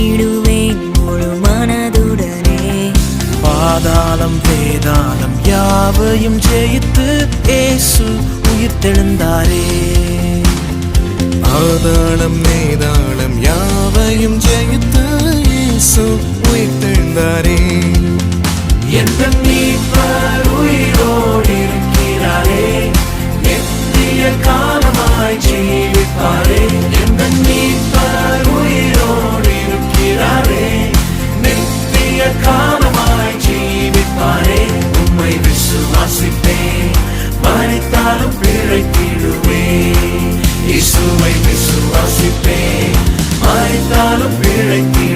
பாடிடுவேன் முழு மனதுடனே. பாதாளம் வேதாளம் யாவையும் ஜெயித்து ஏசு உயிர்த்தெழுந்தாரே. ஆதாளம் நேதாளம் யாவையும் ஜெயித்து இயேசு உயிர்த்தெழுந்தாரே. எந்த மீட்பர் உயிரோடு இருக்கிறாரே. எத்திய காலமாய் ஜீவிப்பார். நித்திய காலமாய் ஜீவிப்பாரே. உம்மை விசுவாசிப்பேன். மறித்தாலும் பிழைத்திடுவேன். இயேசுவை விசுவாசிப்பேன். மறித்தாலும் பிழைத்திடுவேன்.